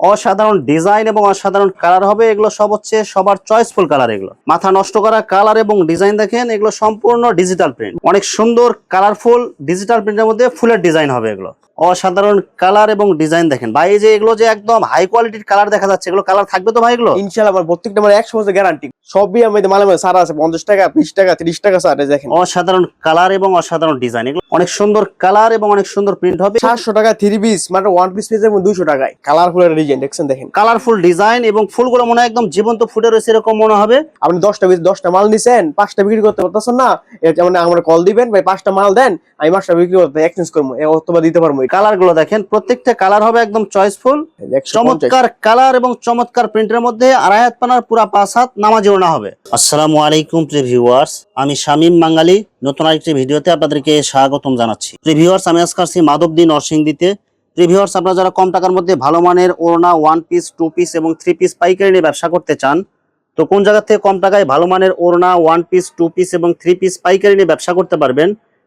অসাধারণ ডিজাইন এবং অসাধারণ কালার হবে। এগুলো সব হচ্ছে সবার চয়েসফুল কালার এগুলো। মাথা নষ্ট করা কালার এবং ডিজাইন দেখেন, এগুলো সম্পূর্ণ ডিজিটাল প্রিন্ট। অনেক সুন্দর, কালারফুল, ডিজিটাল প্রিন্টের মধ্যে ফুলের ডিজাইন হবে এগুলো। অসাধারণ কালার এবং ডিজাইন দেখেন। ভাই এই যে এগুলো যে একদম হাই কোয়ালিটির কালার দেখা যাচ্ছে এগুলো কালার থাকবে তো ভাই এগুলো? ইনশাল্লাহ আমার প্রত্যেকটা মানে একশো বছর গ্যারান্টি সবই আমাদের মালে মালে সারা আছে পঞ্চাশ টাকা বিশ টাকা তিরিশ টাকা সার দেখেন। অসাধারণ কালার এবং অসাধারণ ডিজাইন। এগুলো অনেক সুন্দর কালার এবং অনেক সুন্দর প্রিন্ট হবে। সাতশো টাকা থ্রি পিস মানে ওয়ান পিস পিস এবং দুইশো টাকায়। কালারফুল একটা ডিজাইন দেখছেন দেখেন? কালারফুল ডিজাইন এবং ফুলগুলো মনে হয় একদম জীবন্ত ফুটে রয়েছে এরকম মনে হবে। আপনি দশটা পিস দশটা মাল নিছেন পাঁচটা বিক্রি করতে পারতেছেন না এটা মানে আমরা কল দিবেন ভাই পাঁচটা মাল দেন আমি পাঁচটা বিক্রি করতে এক্সচেঞ্জ করব অথবা দিতে পারব কালারগুলো দেখেন প্রত্যেকটা কালার হবে একদম চয়েসফুল চমৎকার কালার এবং চমৎকার প্রিন্টের মধ্যে আড়াই হাত পানার পুরা পাঁচ হাত নামাজি ওড়না হবে। আসসালামু আলাইকুম প্রিভিউয়ার্স আমি শামীম বাঙালি নতুন আরেকটি ভিডিওতে আপনাদেরকে স্বাগতম জানাচ্ছি। প্রিভিউয়ার্স আমি আজকে আসছি মাধবদী নরসিংদীতে। প্রিভিউয়ার্স আপনারা যারা কম টাকার মধ্যে ভালো মানের ওড়না ওয়ান পিস টু পিস এবং থ্রি পিস পাইকারি নিয়ে ব্যবসা করতে চান তো কোন জায়গা থেকে কম টাকায় ভালো মানের ওড়না ওয়ান পিস টু পিস এবং থ্রি পিস পাইকারি নিয়ে ব্যবসা করতে পারবেন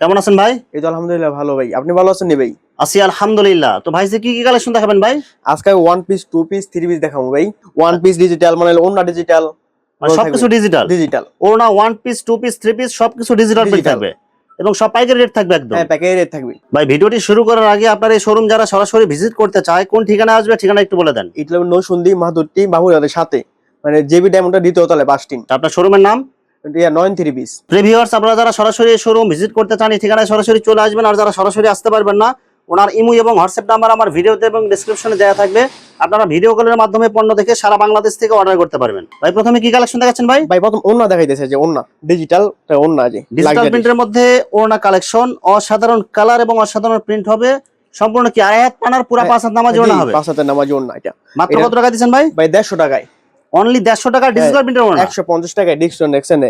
কেমন আছেন ভাই? এই তো আলহামদুলিল্লাহ ভালো ভাই। আপনি ভালো আছেন ভাই? আছি আলহামদুলিল্লাহ। তো ভাই কি কি কালেকশন দেখাবেন ভাই? আজকে one piece two piece three piece দেখাবো ভাই। ওয়ান পিস ডিজিটাল মানে অন্য ডিজিটাল মানে সবকিছু ডিজিটাল ডিজিটাল ওড়না one piece two piece three piece সবকিছু ডিজিটাল। থাকবে। এবং সব পাইকারি রেট থাকবে একদম। হ্যাঁ প্যাকেজ রেট থাকবে। ভাই ভিডিওটি শুরু করার আগে আপনার এই শোরুম যারা সরাসরি ভিজিট করতে চায় কোন ঠিকানা আসবে ঠিকানা একটু বলে দেন। হলো নৌসুন্দি মাহাদুরটি বাহুরাদের সাথে। মানে জেবি ডায়মন্ডের দ্বিতীয় তলে বাসটিন আপনার শোরুমের নাম? প্রিভিউয়ার্স আপনারা যারা সরাসরি শোরুম ভিজিট করতে চান এই ঠিকানায় সরাসরি চলে আসবেন আর যারা সরাসরি আসতে পারবেন না ওনার ইমু এবং হোয়াটসঅ্যাপ নাম্বার আমার ভিডিওতে এবং ডিসক্রিপশনে দেওয়া থাকবে। আপনারা ভিডিও কলের মাধ্যমে পণ্য দেখে সারা বাংলাদেশ থেকে অর্ডার করতে পারবেন। ভাই প্রথমে কি কালেকশন দেখাচ্ছেন ভাই? ভাই প্রথম অন্য দেখাইতেছে যে ডিজিটাল ডিজিটাল প্রিন্টের মধ্যে ওড়না কালেকশন অসাধারণ কালার এবং অসাধারণ প্রিন্ট হবে। সম্পূর্ণ কি? আড়াই হাত পানার পুরা পাঁচ হাত নামাজ হবে? পাঁচ হাতের নামাজ অন্য এটা। মাত্র কত টাকা দিচ্ছেন ভাই? ভাই দেড়শো টাকায়। অনলি দেড়শো টাকা ডিজিটাল প্রিন্টের ওড়না একশো পঞ্চাশ টাকায় ডিকশন দেখছেন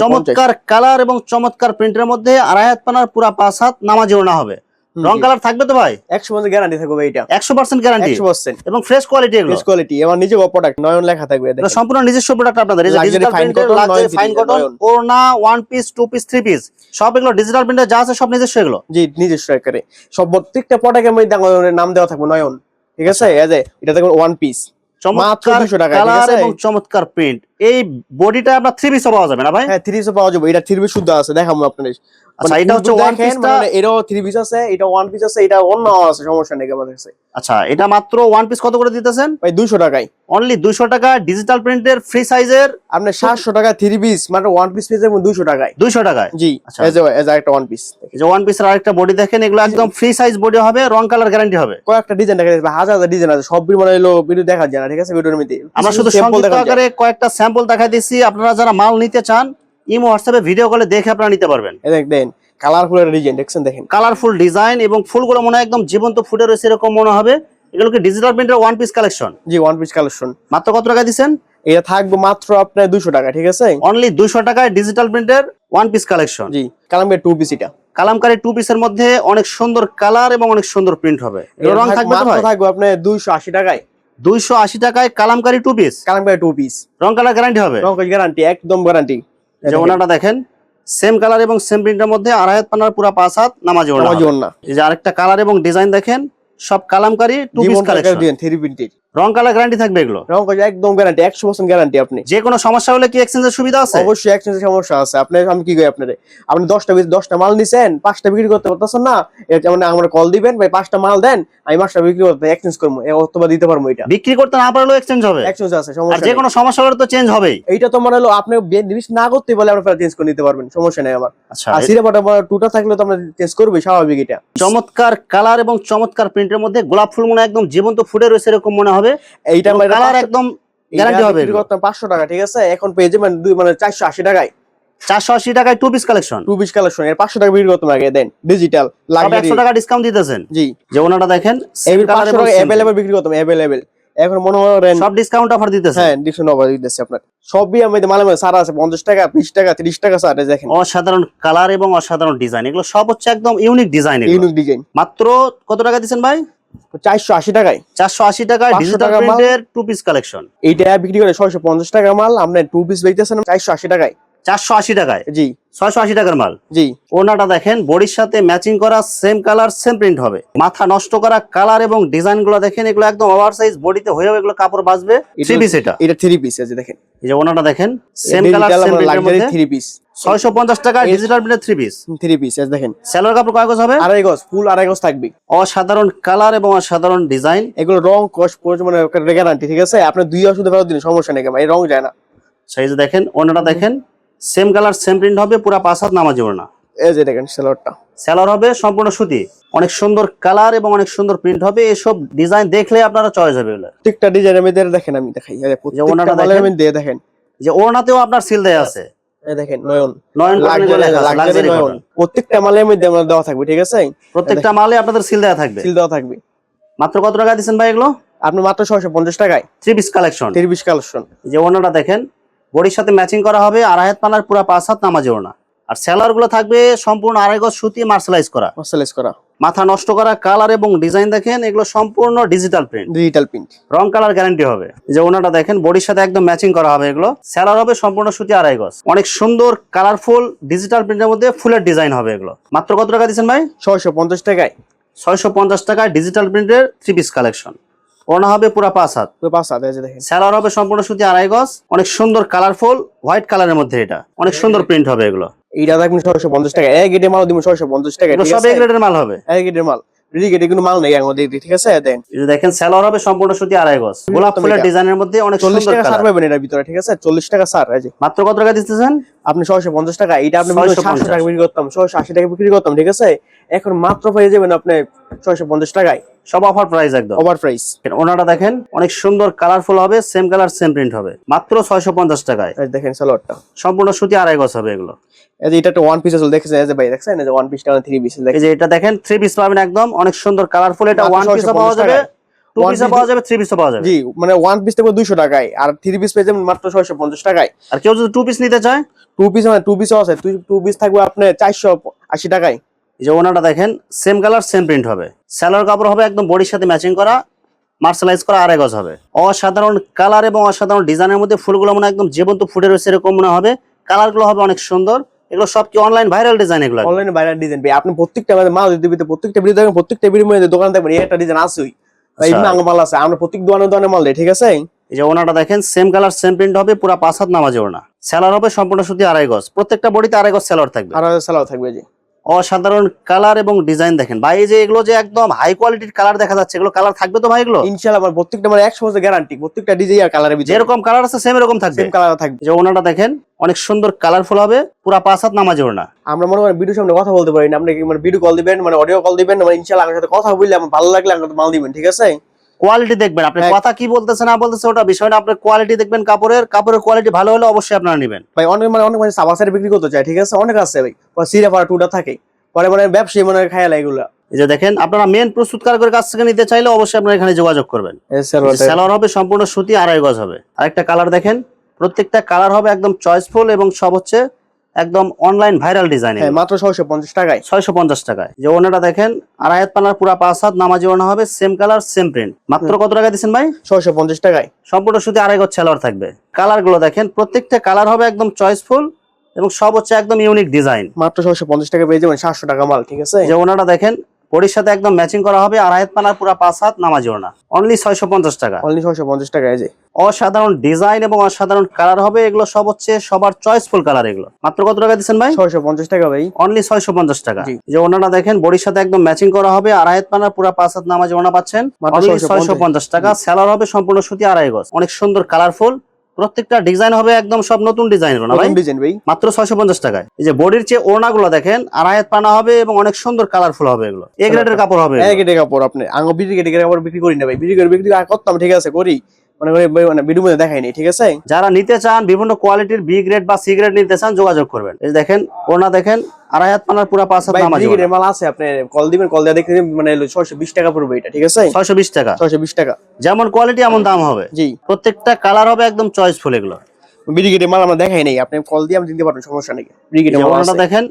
চমৎকার কালার এবং চমৎকার প্রিন্টের মধ্যে আড়াই হাত পানার পুরা পাঁচ হাত নামাজি ওড়না হবে। রং কালার থাকবে তো ভাই? একশো পঞ্চাশ গ্যারান্টি থাকবে এটা। একশো পার্সেন্ট গ্যারান্টি একশো পার্সেন্ট এবং ফ্রেশ কোয়ালিটি এগুলো। বেস্ট কোয়ালিটি আমার নিজে প্রোডাক্ট নয়ন লেখা থাকবে এগুলো সম্পূর্ণ নিজস্ব প্রোডাক্ট আপনাদের। এই যে ডিজিটাল প্রিন্টের নয়ন ফাইন কটন। ওড়না one piece two piece three piece সব এগুলো ডিজিটাল প্রিন্টে যা আছে সব নিজস্ব এগুলো। জি নিজস্ব একারে সব প্রত্যেকটা প্রোডাক্টের মধ্যে নাম দেওয়া থাকবে নয়ন। ঠিক আছে? এই যে এটা দেখুন ওয়ান পিস চমৎকার 200 টাকা, কালার? এবং চমৎকার প্রিন্ট এই বডিটা আপনার থ্রি পিসও পাওয়া যাবে না ভাই? হ্যাঁ থ্রি পিসও পাওয়া যাবে। এটা থ্রি পিস শুদ্ধ আছে দেখাবো আপনাদের। আচ্ছা, মানে এটা হচ্ছে কিন্তু one দেখেন, piece টা- মানে এটাও থ্রি পিস আছে এটা ওয়ান পিস আছে এটা অন্য আছে সমস্যা নেই আমাদের কাছে। আচ্ছা এটা মাত্র ওয়ান পিস কত করে দিতেছেন? ভাই দুইশো টাকায়। অনলি দুইশো টাকা ডিজিটাল প্রিন্টের ফ্রি সাইজের আপনার সাতশো টাকা থ্রি পিস মানে ওয়ান পিস এবং দুইশো টাকায়। দুইশো টাকায়? জি আচ্ছা। একটা ওয়ান পিস এই যে ওয়ান পিসের আরেকটা বডি দেখেন এগুলো একদম ফ্রি সাইজ বডি হবে রং কালার গ্যারান্টি হবে। কয়েকটা ডিজাইন দেখা যাচ্ছে হাজার হাজার ডিজাইন আছে সব মানে হলো ভিডিও দেখা যায় না ঠিক আছে ভিডিওর মধ্যে। আমরা শুধু দেখা আকারে কয়েকটা স্যাম্পল দেখাই দিচ্ছি। আপনারা যারা মাল নিতে চান ইমো হোয়াটসঅ্যাপে ভিডিও কলে দেখে আপনারা নিতে পারবেন। এই দেখ কালারফুল ডিজাইন দেখছেন দেখেন। কালারফুল ডিজাইন এবং ফুলগুলো মনে হয় একদম জীবন্ত ফুটে রয়েছে এরকম মনে হবে। এগুলোকে ডিজিটাল প্রিন্টের ওয়ান পিস কালেকশন জি ওয়ান পিস কালেকশন মাত্র কত টাকা দিচ্ছেন? এটা থাকবে মাত্র আপনার দুশো টাকা ঠিক আছে? অনলি দুইশো টাকায় ডিজিটাল প্রিন্টের ওয়ান পিস কালেকশন জি কালামে টু পিস এটা। কালামকারী টু পিসের মধ্যে অনেক সুন্দর কালার এবং অনেক সুন্দর প্রিন্ট হবে। রং থাকবে থাকবে আপনার দুইশো আশি টাকায়। দুইশো আশি টাকায় কালামকারী টু পিস কালামে টু পিস রং কালার গ্যারান্টি হবে? রঙ্কজ গ্যারান্টি একদম গ্যারান্টি যে ওনাটা দেখেন সেম কালার এবং সেম প্রিন্টের মধ্যে আড়াই হাত পানার পুরা পাঁচ হাত নামাজি ওড়না। এই যে আরেকটা কালার এবং ডিজাইন দেখেন সব kalamkari two piece collection three printed রং কালার গ্যারান্টি থাকবে এগুলো? রঙ্কজ একদম গ্যারান্টি একশো পার্সেন্ট গ্যারান্টি আপনি। যে কোনো সমস্যা হলে কি এক্সচেঞ্জের সুবিধা আছে? অবশ্যই এক্সচেঞ্জের সমস্যা আছে। আপনি আমি কি কই আপনারে? আপনি দশটা পিস দশটা মাল নিছেন পাঁচটা বিক্রি করতে পারতেছেন না এটা মানে আমরা কল দিবেন ভাই মাল দেন আমি বিক্রি করতে এক্সচেঞ্জ করব অথবা দিতে পারব এটা। বিক্রি করতে না পারলেও এক্সচেঞ্জ হবে। এক্সচেঞ্জ আছে আর সমস্যা যে কোনো সমস্যা হলে তো চেঞ্জ হবেই। এইটা তো মানে হলো আপনি জিনিস না করতে বলে আমরা চেঞ্জ করে নিতে পারবেন সমস্যা নেই আমার। আচ্ছা আর টুটা থাকলে তো আমরা চেঞ্জ করব স্বাভাবিক এটা। চমৎকার কালার এবং চমৎকার প্রিন্টের মধ্যে গোলাপ ফুল মনে একদম জীবন্ত ফুটে রয়েছে এরকম মনে হবে। এইটা কালার একদম গ্যারান্টি হবে পাঁচশো টাকা ঠিক আছে? এখন পেয়ে যাবেন দুই মানে চারশো আশি টাকায়। চারশো আশি টাকায় two piece collection two piece collection এর পাঁচশো টাকা বিক্রি করতাম আগে দেন ডিজিটাল একশো টাকা ডিসকাউন্ট দিতেছেন। জি। যে ওনাটা দেখেন অ্যাভেলেবেল বিক্রি করতাম অ্যাভেলেবেল এখন মনে করেন সব ডিসকাউন্ট অফার দিতেছে হ্যাঁ ডিসকাউন্ট অফার দিতেছি আপনার। সবই আমাদের মালে মালে সারা আছে পঞ্চাশ টাকা বিশ টাকা তিরিশ টাকা স্যার দেখেন। অসাধারণ কালার এবং অসাধারণ ডিজাইন এগুলো সব হচ্ছে একদম ইউনিক ডিজাইন ইউনিক ডিজাইন মাত্র কত টাকা দিচ্ছেন ভাই? চারশো আশি টাকায়। চারশো আশি টাকায় 500 ডিজিটাল। প্রিন্টের টু পিস কালেকশন এইটা বিক্রি করে ছয়শো পঞ্চাশ টাকা মাল আপনার টু পিস বেচতেছেন চারশো আশি টাকায়। চারশো আশি টাকায়। জি। ছয়শো আশি টাকার মাল। জি। ওনাটা দেখেন বডির সাথে ম্যাচিং করা সেম কালার সেম প্রিন্ট হবে। মাথা নষ্ট করা কালার এবং ডিজাইনগুলো দেখেন এগুলো একদম ওভার সাইজ বডিতে হয়েও এগুলো কাপড় বাঁচবে থ্রি পিস এটা। এটা থ্রি পিস আছে দেখেন। এই যে ওনাটা দেখেন সেম কালার সেম প্রিন্টের থ্রি পিস টাকা ডিজিটাল প্রিন্টের থ্রি পিস থ্রি পিস আছে দেখেন। স্যালোর কাপড় কয় গজ হবে? আড়াই গজ ফুল আড়াই গজ থাকবে। অসাধারণ কালার এবং অসাধারণ ডিজাইন এগুলো রং কস মানে গ্যারান্টি ঠিক আছে? আপনি দুই ফেরত দিন সমস্যা নেই এই রং যায় না। সেই যে দেখেন ওনাটা দেখেন সেম কালার সেম প্রিন্ট হবে পুরা পাঁচ হাত নামাজি ওড়না এই যে দেখেন সেলরটা। সেলার হবে সম্পূর্ণ সুতি। অনেক সুন্দর কালার এবং অনেক সুন্দর প্রিন্ট হবে এসব ডিজাইন দেখলে আপনারা চয়েস হবে এগুলো। প্রত্যেকটা ডিজাইনের মধ্যে দেখেন আমি দেখাই। এই যে ওনাটা দেখেন। মধ্যে দেখেন। যে ওড়নাতেও আপনার সিল দেয়া আছে। এই দেখেন নয়ন। নয়ন লাক্সারি নয়ন প্রত্যেকটা মধ্যে আমরা দেওয়া থাকবে ঠিক আছে? প্রত্যেকটা মালে আপনাদের সিল দেয়া থাকবে। সিল দেওয়া থাকবে। মাত্র কত টাকা দিচ্ছেন ভাই এগুলো? আপনি মাত্র ছয়শো পঞ্চাশ টাকায়। Three piece collection three piece collection যে ওড়নাটা দেখেন বডির সাথে ম্যাচিং করা হবে আড়াই হাত পানার পুরা পাঁচ হাত নামাজি ওড়না আর সেলারগুলো থাকবে সম্পূর্ণ আড়াই গজ সুতি মার্শালাইজ করা। মার্শালাইজ করা। মাথা নষ্ট করা কালার এবং ডিজাইন দেখেন এগুলো সম্পূর্ণ ডিজিটাল প্রিন্ট ডিজিটাল প্রিন্ট রং কালার গ্যারান্টি হবে। যে ওনাটা দেখেন বডির সাথে একদম ম্যাচিং করা হবে এগুলো। স্যালার হবে সম্পূর্ণ সুতি আড়াই গজ। অনেক সুন্দর কালারফুল ডিজিটাল প্রিন্টের মধ্যে ফুলের ডিজাইন হবে এগুলো। মাত্র কত টাকা দিচ্ছেন ভাই? ছয়শো পঞ্চাশ টাকায়। ছয়শো পঞ্চাশ টাকায় ডিজিটাল প্রিন্টের থ্রি পিস কালেকশন ওনা হবে পুরা পাঁচ হাত। পুরো পাঁচ হাতে দেখেন। স্যালার হবে সম্পূর্ণ সুতি আড়াই গজ অনেক সুন্দর কালারফুল হোয়াইট কালারের মধ্যে এটা। অনেক সুন্দর প্রিন্ট হবে এগুলো। এইটা দেখবেন ছয়শো পঞ্চাশ টাকা। এক গেটে মাল দিব ছয়শো পঞ্চাশ টাকা সব আছে? এ গ্রেডের মাল হবে। এক গেটের মাল। কোনো মাল নেই আমাদের ঠিক আছে? দেন। দেখেন হবে সম্পূর্ণ সুতি আড়াই গজ। গোলাপ ফুলের ডিজাইনের মধ্যে অনেক সুন্দর কালার পাবেন ভিতরে ঠিক আছে? চল্লিশ টাকা সার এই মাত্র কত টাকা দিতেছেন? আপনি ছয়শো পঞ্চাশ টাকা এটা আপনি সাতশো টাকা বিক্রি করতাম ছয়শো আশি টাকা বিক্রি করতাম ঠিক আছে? এখন মাত্র পেয়ে যাবেন আপনি ছয়শো পঞ্চাশ টাকায়। সব অফার প্রাইস একদম। ওভার প্রাইস ওনাটা দেখেন অনেক সুন্দর কালারফুল হবে সেম কালার সেম প্রিন্ট হবে। মাত্র ছয়শো পঞ্চাশ টাকায়। দেখেন সালোয়ারটা। সম্পূর্ণ সুতি আড়াই গজ হবে এগুলো। এই যে এটা একটা ওয়ান পিস আসলে দেখছেন এই যে ভাই দেখছেন এই যে ওয়ান পিস টাকা থ্রি পিস এই যে এটা দেখেন থ্রি পিস পাবেন একদম অনেক সুন্দর কালারফুল এটা ওয়ান পিস পাওয়া যাবে। টু পিসও পাওয়া যাবে থ্রি পিসও পাওয়া যাবে। জি মানে ওয়ান পিস থাকবে দুইশো টাকায়। আর থ্রি পিস পেয়ে যাবেন মাত্র ছয়শো পঞ্চাশ টাকায়। আর কেউ যদি টু পিস নিতে চায়? টু পিস মানে টু পিসও আছে টু পিস থাকবে আপনার চারশো আশি টাকায়। এই যে ওনাটা দেখেন সেম কালার সেম প্রিন্ট হবে। কাপড় হবে একদম বডির সাথে ম্যাচিং করা মার্শালাইজ করা আড়াই গজ হবে। অসাধারণ কালার এবং অসাধারণ ডিজাইনের মধ্যে ফুলগুলো মনে হয় একদম জীবন্ত ফুটে রয়েছে এরকম মনে হবে। কালারগুলো হবে অনেক সুন্দর। এগুলো সব কি অনলাইন ভাইরাল ডিজাইন এগুলো? অনলাইন ভাইরাল ডিজাইন আপনি প্রত্যেকটা মাল দিতে দিতে প্রত্যেকটা ভিডিও দেখবেন প্রত্যেকটা ভিডিও মধ্যে দোকান দেখবেন একটা ডিজাইন আসুই আচ্ছা। মাল আছে আমরা প্রত্যেক দোকানে দোকানে মাল দেই ঠিক আছে? এই যে ওনাটা দেখেন সেম কালার সেম প্রিন্ট হবে পুরো পাঁচ হাত নামাজে ওনা স্যালার হবে সম্পূর্ণ সুতি আড়াই গজ প্রত্যেকটা বডিতে আড়াই গজ স্যালার থাকবে। সালাও থাকবে জি। অসাধারণ কালার এবং ডিজাইন দেখেন। ভাই এই যে এগুলো যে একদম হাই কোয়ালিটির কালার দেখা যাচ্ছে এগুলো কালার থাকবে তো ভাই এগুলো? ইনশাআল্লাহ আমার প্রত্যেকটা মানে একশো বছর গ্যারান্টি প্রত্যেকটা ডিজাইন আর কালারের ভিতরে। যেরকম কালার আছে সেম এরকম থাকবে। সেম কালার থাকবে। যে ওনাটা দেখেন অনেক সুন্দর কালারফুল হবে পুরা পাঁচ হাত নামাজে ওনা আমরা মনে করেন ভিডিও সামনে কথা বলতে পারি না আপনি মানে ভিডিও কল দিবেন মানে অডিও কল দিবেন মানে ইনশাআল্লাহ আমার সাথে কথা বললে আমার ভালো লাগলে আমাকে মাল দিবেন ঠিক আছে? কোয়ালিটি দেখবেন। আপনি। কথা কি বলতেছে না বলতেছে ওটা বিষয় না। আপনার কোয়ালিটি দেখবেন কাপড়ের। কাপড়ের কোয়ালিটি ভালো হলে অবশ্যই আপনারা নেবেন। ভাই অনেক মানে অনেক মানে সাবাসারে বিক্রি করতে চায় ঠিক আছে? অনেক আছে ভাই। সিরা ফাড়া টুটা থাকে। পরে মানে ব্যবসায়ী মানে খায়াল এগুলো। এই যে দেখেন আপনারা মেন প্রস্তুতকারকের কাছ থেকে নিতে চাইলে অবশ্যই আপনারা এখানে যোগাযোগ করবেন। স্যালোয়ার হবে সম্পূর্ণ সুতি আড়াই গজ হবে। আরেকটা কালার দেখেন প্রত্যেকটা কালার হবে একদম চয়েসফুল এবং সব হচ্ছে একদম অনলাইন ভাইরাল ডিজাইন হ্যাঁ মাত্র ছয়শো পঞ্চাশ টাকায়। ছয়শো পঞ্চাশ টাকায়। যে ওনাটা দেখেন আড়াই হাত পানার পুরা পাঁচ হাত নামাজি ওনা হবে সেম কালার সেম প্রিন্ট মাত্র কত টাকা দিচ্ছেন ভাই? ছয়শো পঞ্চাশ টাকায়। সম্পূর্ণ সুতি আড়াই গজ সালোয়ার থাকবে। কালারগুলো দেখেন প্রত্যেকটা কালার হবে একদম চয়েসফুল এবং সব হচ্ছে একদম ইউনিক ডিজাইন মাত্র ছয়শো পঞ্চাশ টাকা পেয়ে যাবেন সাতশো টাকা মাল ঠিক আছে? যে ওনাটা দেখেন বডির সাথে একদম ম্যাচিং করা হবে আড়াই হাত পানার পুরা পাঁচ হাত নামাজি ওনা অনলি ছয়শো পঞ্চাশ টাকা। অনলি ছয়শো পঞ্চাশ টাকায় যে। অসাধারণ ডিজাইন এবং অসাধারণ কালার হবে। এগুলো সব হচ্ছে সবার চয়েসফুল কালার এগুলো। মাত্র কত টাকা দিচ্ছেন ভাই? ছয়শো পঞ্চাশ টাকা ভাই। অনলি ছয়শো পঞ্চাশ টাকা। যে ওনাটা দেখেন বডির সাথে একদম ম্যাচিং করা হবে। আড়াই হাত পানার পুরা পাঁচ হাত নামাজি ওনা পাচ্ছেন। মাত্র অনলি 650 ছয়শো পঞ্চাশ টাকা। স্যালার হবে সম্পূর্ণ সুতি আড়াই গজ। অনেক সুন্দর কালারফুল প্রত্যেকটা ডিজাইন হবে একদম সব নতুন ডিজাইন ভাই? মাত্র ছয়শো পঞ্চাশ টাকায়। এই যে বডির চেয়ে ওড়নাগুলো দেখেন আড়াই হাত পানা হবে এবং অনেক সুন্দর কালারফুল হবে এগুলো। এ গ্রেডের কাপড় হবে এক কেটে কাপড় আপনি। আঙ্গ বিক্রি কাপড় বিক্রি করি না ভাই। বিক্রি করে বিক্রি করতাম ঠিক আছে করি। মানে মানে ভিডিও মধ্যে দেখাইনি ঠিক আছে? যারা নিতে চান বিভিন্ন কোয়ালিটির বি গ্রেড বা সি গ্রেড নিতে চান যোগাযোগ করবেন। এই দেখেন ওনা দেখেন আড়াই হাত পানার পুরা পাঁচ হাত ভাই নামাজ মাল আছে আপনি কল দিবেন কল দিয়ে দেখে মানে টাকা পড়বে এটা ঠিক আছে? ছয়শো বিশ টাকা। ছয়শো বিশ টাকা। যেমন কোয়ালিটি এমন দাম হবে। জি। প্রত্যেকটা কালার হবে একদম চয়েসফুল এগুলো। ব্রিগেডের মাল আমরা দেখাই নেই আপনি কল দিয়ে আমি দিতে পারবেন সমস্যা নেই। এই ব্রিগেডের মাল দেখেন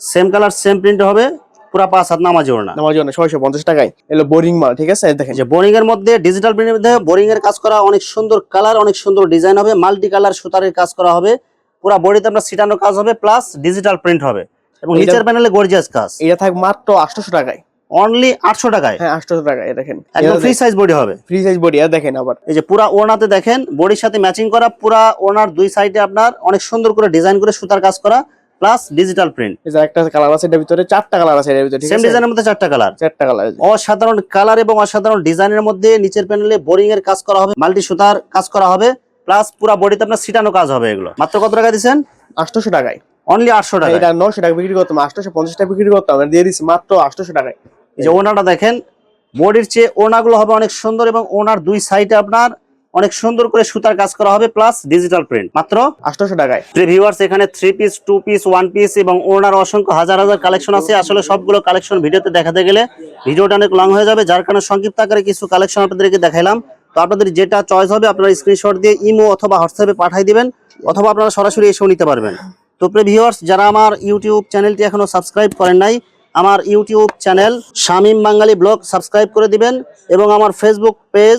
সেম কালার সেম প্রিন্ট হবে। পুরা পাঁচ হাত নামাজি ওড়না। আমার জন্য ছয়শো পঞ্চাশ টাকায়। এলো বোরিং মাল ঠিক আছে? দেখেন। যে বোরিং এর মধ্যে ডিজিটাল প্রিন্টের মধ্যে বোরিং এর কাজ করা অনেক সুন্দর কালার অনেক সুন্দর ডিজাইন হবে মাল্টি কালার সুতারের কাজ করা হবে। পুরা বডিতে আপনার সিটানো কাজ হবে প্লাস ডিজিটাল প্রিন্ট হবে। এবং নিচের প্যানেলে গর্জিয়াস কাজ। এটা থাক মাত্র আটশোশো টাকায়। অনলি আটশো টাকায়। হ্যাঁ আটশোশো টাকায় দেখেন। একদম ফ্রি সাইজ বডি হবে। ফ্রি সাইজ বডি আর দেখেন আবার। এই যে পুরা ওড়নাতে দেখেন বডির সাথে ম্যাচিং করা পুরা ওড়নার দুই সাইডে আপনার অনেক সুন্দর করে ডিজাইন করে সুতার কাজ করা। প্লাস ডিজিটাল প্রিন্ট এই যে একটা কালার আছে এটার ভিতরে চারটা কালার আছে এর ভিতরে ঠিক সেম ডিজাইনের মধ্যে চারটা কালার চারটা কালার অসাধারণ কালার এবং অসাধারণ ডিজাইনের মধ্যে নিচের প্যানেলে বোরিং এর কাজ করা হবে মাল্টি সুতার কাজ করা হবে প্লাস পুরা বডিতে আপনার সিটানো কাজ হবে এগুলো। মাত্র কত টাকা দিচ্ছেন? আটশোশো টাকায়। অনলি আটশো টাকা এটা নশো টাকা বিক্রি করতাম আটশোশো পঞ্চাশ টাকা বিক্রি করতাম আর দিয়ে দিচ্ছি মাত্র আটশোশো টাকায়। এই যে ওনাটা দেখেন বডির চেয়ে ওনাগুলো হবে অনেক সুন্দর এবং ওনার দুই সাইডে আপনার অনেক সুন্দর করে সুতার কাজ করা হবে প্লাস ডিজিটাল প্রিন্ট মাত্র আটশোশো টাকায়। ভিউয়ার্স এখানে three piece two piece one piece এবং ওনার অসংখ্য হাজার হাজার কালেকশন আছে। আসলে সবগুলো কালেকশন ভিডিওতে দেখাতে গেলে ভিডিওটা অনেক লং হয়ে যাবে। যার কারণে সংক্ষিপ্ত আকারে কিছু কালেকশন আপনাদেরকে দেখাইলাম। তো আপনাদের যেটা চয়েস হবে আপনারা স্ক্রিনশট দিয়ে ইমো অথবা হোয়াটসঅ্যাপে পাঠিয়ে দিবেন অথবা আপনারা সরাসরি এসেও নিতে পারবেন। তো প্রিয় ভিউয়ার্স যারা আমার ইউটিউব চ্যানেলটি এখনও সাবস্ক্রাইব করেন নাই আমার YouTube channel Shamim Bangali blog subscribe করে দিবেন এবং আমার Facebook page